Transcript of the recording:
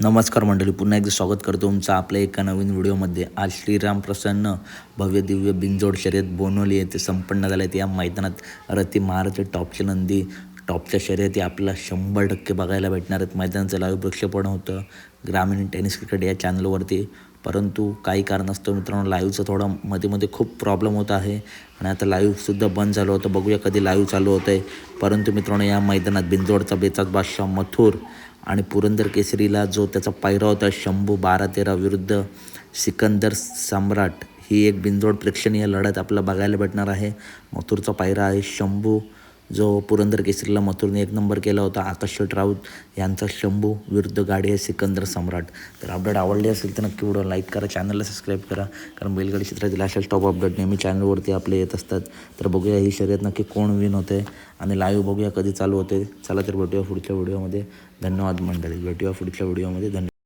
नमस्कार मंडळी पुन्हा एकदा स्वागत करतो तुमचं आपल्या एका नवीन व्हिडिओमध्ये. आज श्रीराम प्रसन्न भव्य दिव्य बिंजोड शर्यत बोनवली येथे संपन्न झाले या मैदानात रती महाराज टॉपचे नंदी टॉपच्या शर्यती आपल्याला शंभर टक्के बघायला भेटणार आहेत. मैदानाचं लाईव्ह प्रक्षेपण होतं ग्रामीण टेनिस क्रिकेट या चॅनलवरती परंतु काही कारणास्तव मित्रांनो लाईव्हचं थोडं मध्ये मध्ये खूप प्रॉब्लेम होत आहे. आणि आता लाईव्हसुद्धा बंद झालं होतं. बघूया कधी लाईव्ह चालू होतं आहे परंतु मित्रांनो या मैदानात बिंजोडचा बेचाच बादशाह मथुर आणि पुरंदर केसरीला जो त्याचा पायरा होता शंभू बारा तेरा विरुद्ध सिकंदर सम्राट ही एक बिंजोड प्रेक्षणीय लढत आपल्याला बघायला भेटणार आहे. मथुरचा पायरा आहे शंभू. जो पुरंदर केसरीला मथुरने एक नंबर केला होता आकाश शेट राऊत यांचा शंभू विरुद्ध गाडी आहे सिकंदर सम्राट. तर अपडेट आवडली असेल तर नक्की व्हिडिओ लाईक करा चॅनलला सबस्क्राईब करा कारण बैलगाडी क्षेत्रातील अशा टॉप अपडेट नेहमी चॅनलवरती आपले येत असतात. तर बघूया ही शर्यत नक्की कोण विन होते आणि लाईव्ह बघूया कधी चालू होते. चला तर भेटूया पुढच्या व्हिडिओमध्ये. धन्यवाद मंडळी. भेटूया पुढच्या व्हिडिओमध्ये. धन्यवाद